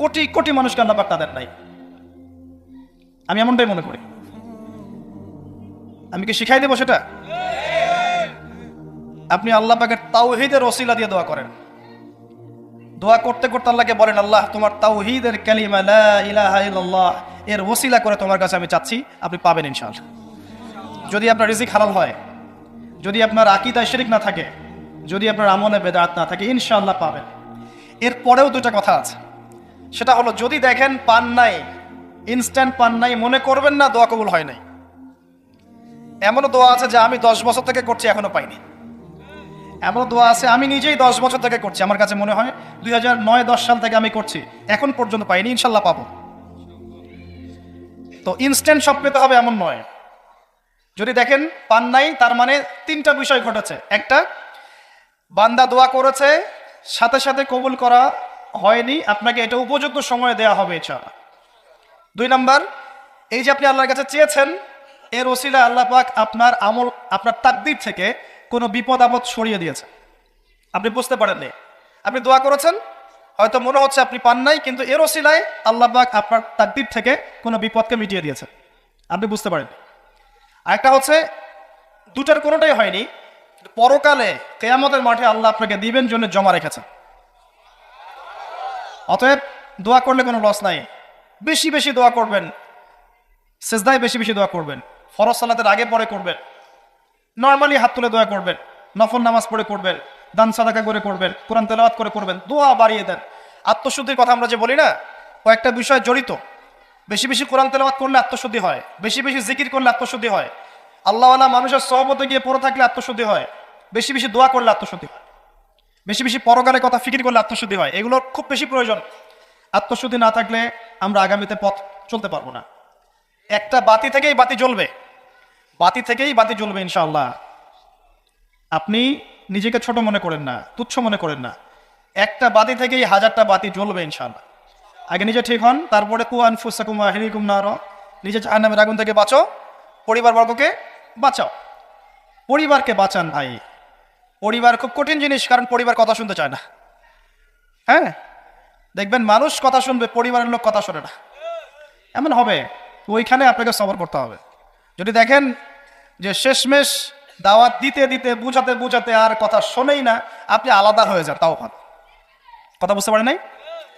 কোটি কোটি মানুষকে আল্লাহ পাক তা নাই। আমি এমনটাই মনে করি। আমি কি শিখাই দেবো সেটা? আপনি আল্লাহ পাকের তাওহিদের ওসিলা দিয়ে দোয়া করেন। দোয়া করতে করতে আল্লাহকে বলেন, আল্লাহ, তোমার তাওহিদের ইলাহা ইল্লাল্লাহ, এর ওসিলা করে তোমার কাছে আমি চাচ্ছি, আপনি পাবেন ইনশাআল্লাহ। যদি আপনার রিজিক হালাল হয়, যদি আপনার আকিদায় শিরিক না থাকে, যদি আপনার আমলে বেদাত না থাকে, ইনশাআল্লাহ পাবেন। এর পরেও দুটা কথা আছে। সেটা হলো, যদি দেখেন পান নাই ইনস্ট্যান্ট পান নাই, মনে করবেন না দোয়া কবুল হয় নাই। এমনও দোয়া আছে যে আমি দশ বছর থেকে করছি, এখনও পাইনি। এমন দোয়া আছে, আমি নিজেই দশ বছর থেকে করছি। আমার কাছে মনে হয় দুই হাজার নয়, দশ সাল থেকে আমি করছি, এখন পর্যন্ত পাইনি, ইনশাল্লাহ পাবো। তো ইনস্ট্যান্ট সব পেতে হবে এমন নয়। যদি দেখেন পান নাই, তার মানে তিনটা বিষয় ঘটেছে। একটা, বান্দা দোয়া করেছে, সাথে সাথে কবুল করা হয়নি, আপনাকে এটা উপযুক্ত সময় দেয়া হবে ইনশাআল্লাহ। দুই নাম্বার, এই যে আপনি আল্লাহর কাছে চেয়েছেন, এর ওসিলা আল্লাহ পাক আপনার আমল, আপনার তাকদির থেকে কোনো বিপদ আপদ সরিয়ে দিয়েছে আপনি বুঝতে পারেননি। আপনি দোয়া করেছেন, হয়তো মনে হচ্ছে আপনি পান নাই, কিন্তু এর ওসিলায় আল্লাহ পাক আপনার তাকদির থেকে কোনো বিপদকে মিটিয়ে দিয়েছে আপনি বুঝতে পারেননি। আরেকটা হচ্ছে দুটার কোনোটাই হয়নি, পরকালে, কেয়ামতের মাঠে আল্লাহ আপনাকে দিবেন জন্য জমা রেখেছেন। অতএব দোয়া করলে কোনো লস নাই। বেশি বেশি দোয়া করবেন। সেজদায় বেশি বেশি দোয়া করবেন। ফরজ সালাতের আগে পরে করবেন। নর্মালি হাত তুলে দোয়া করবেন। নফল নামাজ পড়ে করবেন। দান সাদাকা করে করবেন। কোরআন তেলাওয়াত করে করবেন। দোয়া বাড়িয়ে দেন। আত্মশুদ্ধির কথা আমরা যে বলি না, কয়েকটা বিষয় জড়িত। বেশি বেশি কোরআন তেলাওয়াত করলে আত্মশুদ্ধি হয়। বেশি বেশি জিকির করলে আত্মশুদ্ধি হয়। আল্লাহওয়ালা মানুষের সহমতে গিয়ে পড়ে থাকলে আত্মশুদ্ধি হয়। বেশি বেশি দোয়া করলে আত্মশুদ্ধি হয়। বেশি বেশি পরকালের কথা ফিকির করলে আত্মশুদ্ধি হয়। এগুলোর খুব বেশি প্রয়োজন। আত্মশুদ্ধি না থাকলে আমরা আগামীতে পথ চলতে পারব না। একটা বাতি থেকেই বাতি জ্বলবে। বাতি থেকেই বাতি জ্বলবে ইনশাআল্লাহ। আপনি নিজেকে ছোট মনে করেন না, তুচ্ছ মনে করেন না। একটা বাতি থেকেই হাজারটা বাতি জ্বলবে ইনশাআল্লাহ। আগে নিজে ঠিক হন, তারপরে কুয়ান ফুসাকুমা হিরিকুম নার। নিজে জাহান্নামের আগুন থেকে বাঁচো, পরিবারবর্গকে বাঁচাও। পরিবারকে বাঁচান ভাই। পরিবার খুব কঠিন জিনিস, কারণ পরিবার কথা শুনতে চায় না। হ্যাঁ? দেখবেন মানুষ কথা শুনবে, পরিবারের লোক কথা শোনে না। এমন হবে ওইখানে আপনাকে সবর করতে হবে। যদি দেখেন যে শেষমেশ দাওয়াত দিতে দিতে, বুঝাতে বুঝাতে আর কথা শোনেই না, আপনি আলাদা হয়ে যান, তাও ভালো। কথা বুঝতে পারেন নাই?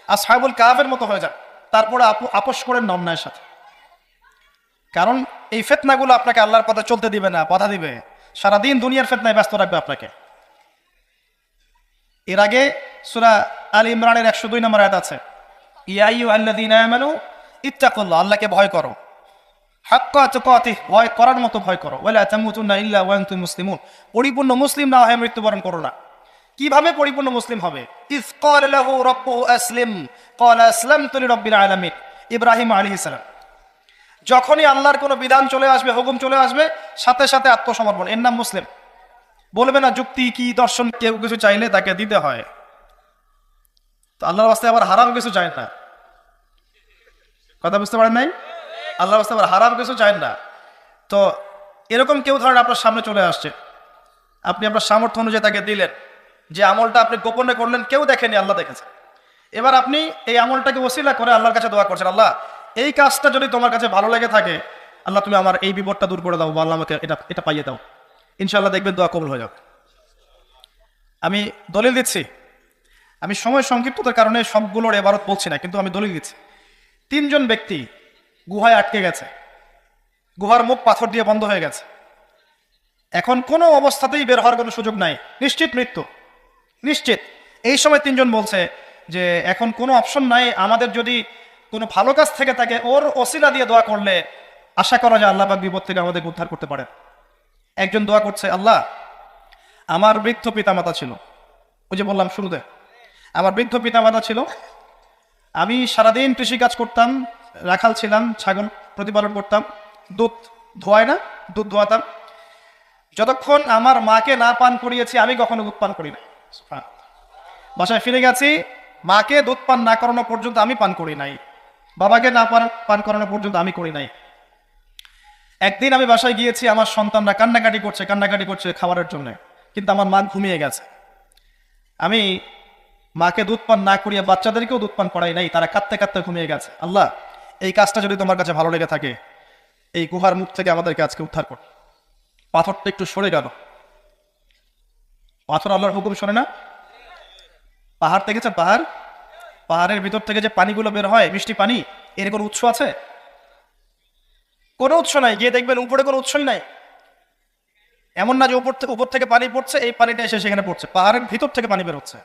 আর সাহেবুল কাহাবের মতো হয়ে যান। তারপরে আপু, আপোষ করেন নমনায়ের সাথে। কারণ এই ফেতনাগুলো আপনাকে আল্লাহর পথে চলতে দিবে না, বাধা দিবে। সারাদিন দুনিয়ার ফেতনায় ব্যস্ত রাখবে আপনাকে। এর আগে সুরা আল ইমরানের একশো দুই নম্বর আয়াত আছে ইয়াইউ আমানু ইত্তাকুল্লাহ, আল্লাহকে ভয় করো। হাক্কা তুকাতিহ, ভয় করার মতো ভয় করো। ওয়ালা তামুতুন্না ইল্লা ওয়া পরিপূর্ণ মুসলিম না হয়ে মৃত্যুবরণ করো না। কীভাবে পরিপূর্ণ মুসলিম হবে? ইজ ক্বালা লাহু রাব্বুহু আসলিম, ক্বালা আসলামতু লিরাব্বিল আলামিন। ইব্রাহিম আলাইহিস সালাম। যখনই আল্লাহর কোনো বিধান চলে আসবে, হুকুম চলে আসবে, সাথে সাথে আত্মসমর্পণ। এর নাম মুসলিম। বলবে না, যুক্তি কি, দর্শন কেউ কিছু চাইলে তাকে দিতে হয়। তো আল্লাহর বাস্তে আবার হারাম কিছু চায় না। কথা বুঝতে পারেন নাই? আল্লাহর বাস্তে আবার হারাম কিছু চায় না। তো এরকম কেউ ধরেন আপনার সামনে চলে আসছে। আপনি আপনার সামর্থ্য অনুযায়ী তাকে দিলেন। যে আমলটা আপনি গোপনে করলেন, কেউ দেখেনি, আল্লাহ দেখেছে। এবার আপনি এই আমলটাকে ওসিলা করে আল্লাহর কাছে দোয়া করছেন, আল্লাহ, এই কাজটা যদি তোমার কাছে ভালো লেগে থাকে, আল্লাহ তুমি আমার এই বিপদটা দূর করে দাও বা আল্লাহ আমাকে এটা এটা পাইয়ে দাও। ইনশাল্লাহ দেখবেন দোয়া কবুল হয়ে যাবে। আমি দলিল দিচ্ছি। আমি সময় সংক্ষিপ্ততার কারণে সবগুলোর এবারত বলছি না, কিন্তু আমি দলিল দিচ্ছি। তিনজন ব্যক্তি গুহায় আটকে গেছে। গুহার মুখ পাথর দিয়ে বন্ধ হয়ে গেছে। এখন কোনো অবস্থাতেই বের হওয়ার কোনো সুযোগ নাই। নিশ্চিত মৃত্যু। নিশ্চিত। এই সময় তিনজন বলছে যে, এখন কোনো অপশন নাই। আমাদের যদি কোনো ভালো কাজ থেকে থাকে, ওর অসিলা দিয়ে দোয়া করলে আশা করা যায় আল্লাহ পাক বিপদ থেকে আমাদের উদ্ধার করতে পারেন। একজন দোয়া করছে, আল্লাহ, আমার বৃদ্ধ পিতামাতা ছিল। ওই যে বললাম শুরুতে, আমার বৃদ্ধ পিতামাতা ছিল। আমি সারাদিন কৃষিকাজ করতাম, রাখাল ছিলাম, ছাগল প্রতিপালন করতাম, দুধ ধোয়ায় না, দুধ ধোয়াতাম। যতক্ষণ আমার মাকে না পান করিয়েছি, আমি কখনো দুধ পান করি না বাসায় ফিরে গেছি, মাকে দুধ পান না করানো পর্যন্ত আমি পান করি নাই। বাবাকে না পান পান করানো পর্যন্ত আমি করি নাই। একদিন আমি বাসায় গিয়েছি, আমার সন্তানরা কান্নাকাটি করছে কান্নাকাটি করছে খাবারের জন্য। কিন্তু আমার মা ঘুমিয়ে গেছে। আমি মাকে দুধ পান না করিয়ে বাচ্চাদেরকেও দুধ পান করাই নাই, তারা কাঁদতে কাঁদতে ঘুমিয়ে গেছে। আল্লাহ, এই কাজটা যদি তোমার কাছে ভালো লেগে থাকে, এই গুহার মুখ থেকে আমাদেরকে আজকে উদ্ধার কর। পাথরটা একটু সরে গেল। পাথর আল্লাহর হুকুম শোনে না? পাহাড় দেখেছেন পাহাড়? পাহাড়ের ভিতর থেকে যে পানিগুলো বের হয়, মিষ্টি পানি, এর কোনো উৎস আছে? কোনো উৎস নাই, গিয়ে দেখবেন উপরে কোনো উৎসই নাই। এমন না যে উপর থেকে উপর থেকে পানি পড়ছে, এই পানিটা এসে সেখানে পড়ছে, পাহাড়ের ভিতর থেকে পানি বের হচ্ছে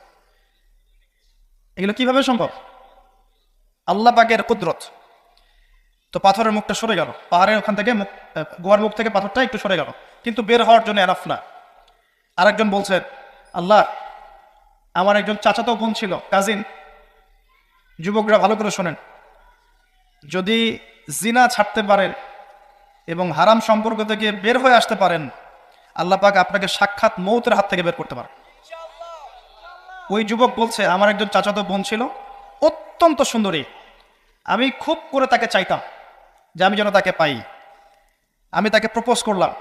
এগুলো কীভাবে সম্ভব? আল্লাহ পাকের কুদরত। তো পাথরের মুখটা সরে গেল, পাহাড়ের ওখান থেকে মুখ গোয়ার মুখ থেকে পাথরটা একটু সরে গেল, কিন্তু বের হওয়ার জন্য এনাফ না। আরেকজন বলছেন আল্লাহ, আমার একজন চাচাতো বোন ছিল, কাজিন। যুবকরা ভালো করে শোনেন। যদি জিনা ছাড়তে পারেন এবং হারাম সম্পর্ক থেকে বের হয়ে আসতে পারেন, আল্লাহ পাক আপনাকে সাক্ষাৎ মৌতের হাত থেকে বের করতে পারেন। ওই যুবক বলছে, আমার একজন চাচাতো বোন ছিল, অত্যন্ত সুন্দরী। আমি খুব করে তাকে চাইতাম যে আমি যেন তাকে পাই। আমি তাকে প্রপোজ করলাম।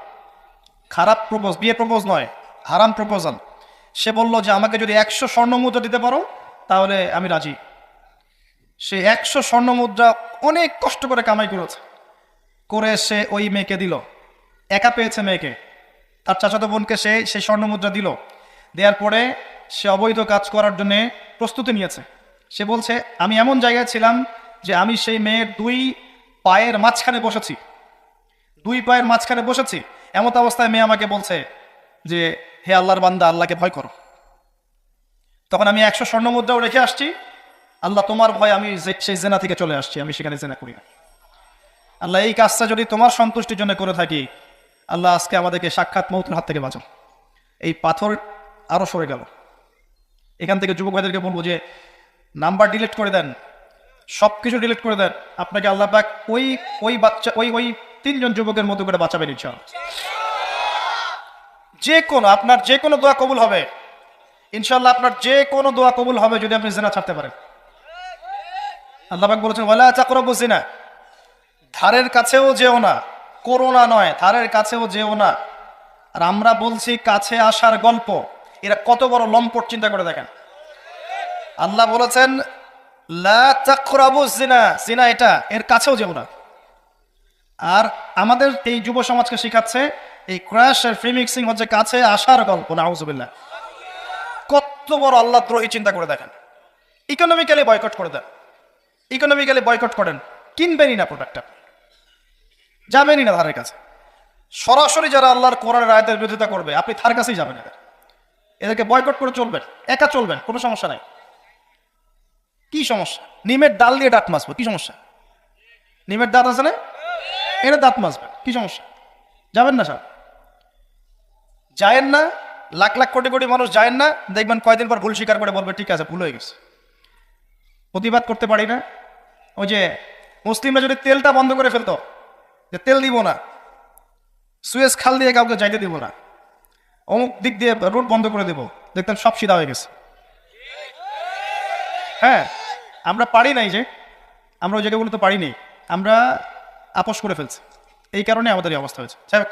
খারাপ প্রপোজ বিয়ে প্রপোজ নয়, হারাম প্রপোজাল সে বলল যে, আমাকে যদি একশো স্বর্ণ মুদ্রা দিতে পারো, তাহলে আমি রাজি। সে একশো স্বর্ণ মুদ্রা অনেক কষ্ট করে কামাই করেছে। করে সে ওই মেয়েকে দিল। একা পেয়েছে মেয়েকে। তার চাচাতো বোনকে সে সেই স্বর্ণ মুদ্রা দিল। দেওয়ার পরে সে অবৈধ কাজ করার জন্য প্রস্তুতি নিয়েছে। সে বলছে, আমি এমন জায়গায় ছিলাম যে আমি সেই মেয়ের দুই পায়ের মাঝখানে বসেছি। দুই পায়ের মাঝখানে বসেছি। এমত অবস্থায় মেয়ে আমাকে বলছে যে, হে আল্লাহর বান্দা, আল্লাহকে ভয় করো। তখন আমি একশো স্বর্ণ মুদ্রাও রেখে আসছি। আল্লাহ, তোমার ভয় আমি সেই জেনা থেকে চলে আসছি। আমি সেখানে জেনা করি না। আল্লাহ, এই কাজটা যদি তোমার সন্তুষ্টির জন্য করে থাকি, আল্লাহ আজকে আমাদেরকে সাক্ষাৎ মৌতের হাত থেকে বাঁচাও। এই পাথর আরও সরে গেল। এখান থেকে যুবক ভাইদেরকে বলব যে, নাম্বার ডিলিট করে দেন সব কিছু ডিলিট করে দেন। আপনাকে আল্লাহ পাক ওই ওই বাচ্চা, ওই ওই তিনজন যুবকের মতো করে বাঁচাবেন ইনশাআল্লাহ। যে কোনো, আপনার যে কোনো দোয়া কবুল হবে। ইনশাল্লাহ আপনার যে কোনো দোয়া কবুল হবে যদি আপনি জেনা ছাড়তে পারেন। আল্লাহ পাক বলেছেন, ওয়ালা চাকরবু জিনা। ধারের কাছেও যেও না, করোনা নয় ধারের কাছেও যেও না। আর আমরা বলছি কাছে আসার গল্প। এরা কত বড় লম্পট, চিন্তা করে দেখেন। আল্লাহ বলেছেন জিনা জিনা এটা, এর কাছেও যেও না। আর আমাদের এই যুব সমাজকে শিখাচ্ছে, এই ক্র্যাশ আর ফ্রি মিক্সিং হচ্ছে কাছে আসার গল্প, নাউজুবিল্লাহ। কত বড় আল্লাহ দ্রোহী চিন্তা করে দেখেন। ইকোনমিক্যালি বয়কট করে দেন। ইকোনমিক্যালি বয়কট করেন। কিনবেনই না প্রোডাক্টটা যাবেনই না ধারের কাছে। সরাসরি যারা আল্লাহর কোরআনের আয়তের বিরোধিতা করবে, আপনি তার কাছেই যাবেন এদের। এদেরকে বয়কট করে চলবেন, একা চলবেন, কোনো সমস্যা নাই। কি সমস্যা? নিমের ডাল দিয়ে ডাট মাসবো কি সমস্যা? নিমের দাঁত আছে না? এটা দাঁত মাজবেন, কি সমস্যা? যাবেন না স্যার যায়েন না, লাখ লাখ কোটি কোটি মানুষ যায়েন না, দেখবেন কয়দিন পর ভুল স্বীকার করে বলবে, ঠিক আছে, ভুল হয়ে গেছে। প্রতিবাদ করতে পারি না। ওই যে মুসলিমরা যদি তেলটা বন্ধ করে ফেলতো যে তেল দিব না। সুয়েজ খাল দিয়ে কাউকে যাইতে দিব না। অমুক দিক দিয়ে রোড বন্ধ করে দেব। দেখতেন সব সিধা হয়ে গেছে। হ্যাঁ আমরা পারি নাই যে, আমরা ওই জায়গাগুলো তো পারি পারিনি আমরা আপোষ করে ফেলছি। এই কারণে আমাদের এই অবস্থা হয়েছে। যাই হোক,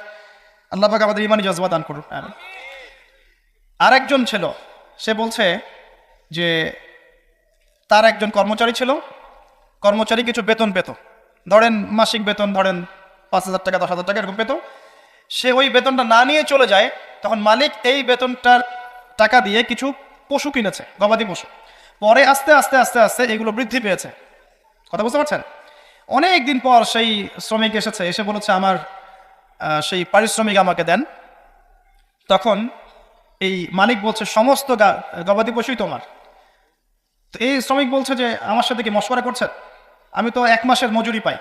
আল্লাহ পাক আমাদের ইমানি জজবা দান করুন। আরেকজন ছিল, সে বলছে যে তার একজন কর্মচারী ছিল। কর্মচারী কিছু বেতন পেত। ধরেন মাসিক বেতন, ধরেন পাঁচ হাজার টাকা, দশ হাজার টাকা এরকম পেত সে ওই বেতনটা না নিয়ে চলে যায়, তখন মালিক এই বেতনটার টাকা দিয়ে কিছু পশু কিনেছে, গবাদি পশু। পরে আস্তে আস্তে আস্তে আস্তে এগুলো বৃদ্ধি পেয়েছে। কথা বুঝতে পারছেন? অনেক দিন পর সেই শ্রমিক এসেছে, এসে বলেছে, আমার সেই পারিশ্রমিক আমাকে দেন। তখন এই মালিক বলছে, সমস্ত গবাদি পশুই তোমার। তো এই শ্রমিক বলছে যে, আমার সাথে কি মশকরা করছেন? আমি তো এক মাসের মজুরি পাই।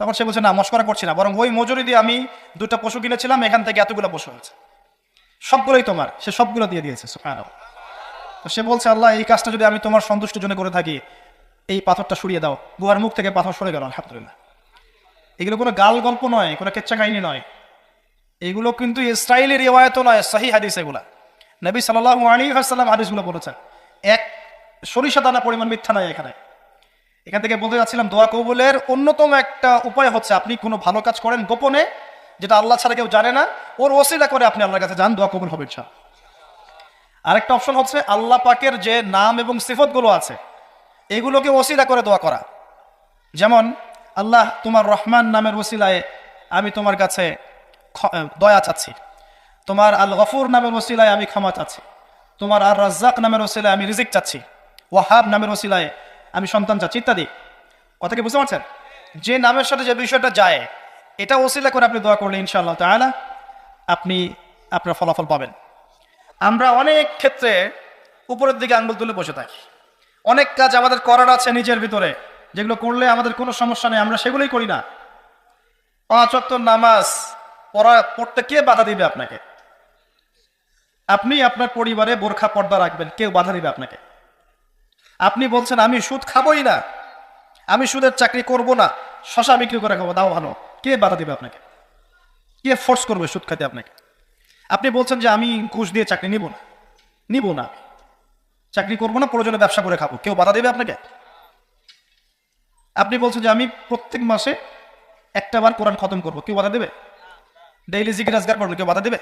তখন সে বলছে, না মশকরা করছি না। বরং ওই মজুরি দিয়ে আমি দুটা পশু কিনেছিলাম, এখান থেকে এতগুলো পশু হয়েছে সবগুলোই তোমার। সে সবগুলো দিয়ে দিয়েছে। তো সে বলছে, আল্লাহ, এই কাজটা যদি আমি তোমার সন্তুষ্টির জন্য করে থাকি, এই পাথরটা সরিয়ে দাও। বুয়ার মুখ থেকে পাথর সরে গেল, আলহামদুলিল্লাহ। এগুলো কোনো গাল গল্প নয়, কোনো কেচ্চা কাহিনী নয়। এগুলো কিন্তু ইসরায়েলি রেওয়ায়তও নয় সাহি হাদিস এগুলা। নবী সাল্লাহ আলী হাসাল্লাম হাদিসগুলো বলেছেন, এক সরিষা দানা পরিমাণ মিথ্যা নাই এখানে। এখান থেকে বলতে যাচ্ছিলাম, দোয়া কবুলের অন্যতম একটা উপায় হচ্ছে আপনি কোনো ভালো কাজ করেন গোপনে, যেটা আল্লাহ ছাড়া কেউ জানে না, ওর ওসিলা করে আপনি আল্লাহর কাছে যান, দোয়া কবুল হবে ইনশা আরেকটা অপশন হচ্ছে আল্লাহ পাকের যে নাম এবং সিফতগুলো আছে, এগুলোকে ওসিলা করে দোয়া করা। যেমন, আল্লাহ তোমার রহমান নামের ওসিলায় আমি তোমার কাছে দয়া চাচ্ছি। তোমার আল গফুর নামের ওসিলায় আমি ক্ষমা চাচ্ছি। তোমার আর রাজ্জাক নামের ওসিলায় আমি রিজিক চাচ্ছি। ওয়াহাব নামের ওসিলায় আমি সন্তান চাচ্ছি, ইত্যাদি। কথা কি বুঝতে পারছেন? যে নামের সাথে যে বিষয়টা যায়, এটা ওসিলা করে আপনি দোয়া করলে ইনশাআল্লাহ তাহলে আপনি আপনার ফলাফল পাবেন। আমরা অনেক ক্ষেত্রে উপরের দিকে আঙ্গুল তুলে বসে থাকি। অনেক কাজ আমাদের করার আছে নিজের ভিতরে। যেগুলো করলে আমাদের কোনো সমস্যা নেই, আমরা সেগুলোই করি না। পাঁচ নামাজ পড়া, পড়তে কে বাধা দিবে আপনাকে? আপনি আপনার পরিবারে বোরখা পর্দা রাখবেন, কেউ বাধা দিবে আপনাকে। আপনি বলছেন, আমি সুদ খাবোই না। আমি সুদের চাকরি করব না। শশা বিক্রি করে খাব, দাও ভালো। কে বাধা দেবে আপনাকে? কে ফোর্স করবে সুদ খাতে আপনাকে? আপনি বলছেন যে, আমি ঘুষ দিয়ে চাকরি নিব না। নিব না চাকরি করব না, প্রয়োজনে ব্যবসা করে খাব। কেউ বাধা দেবে আপনাকে? আপনি বলছেন যে, আমি প্রত্যেক মাসে একটা বার কোরআন খতম করব। কেউ বাধা দেবে? ডেইলি জিজ্ঞাসগার করব কেউ বাধা দেবে?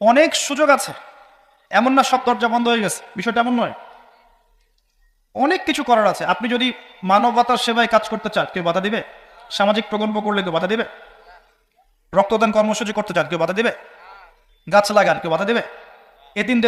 অনেক সুযোগ আছে। এমন না সব দরজা বন্ধ হয়ে গেছে। বিষয়টা এমন নয়। অনেক কিছু করার আছে। আপনি যদি মানবতার সেবায় কাজ করতে চান, কেউ বাধা দিবে? সামাজিক প্রকল্প করলে কেউ বাধা দিবে? রক্তদান কর্মসূচি করতে চান, কেউ বাধা দিবে? গাছ লাগান, কেউ বাধা দিবে? এদিন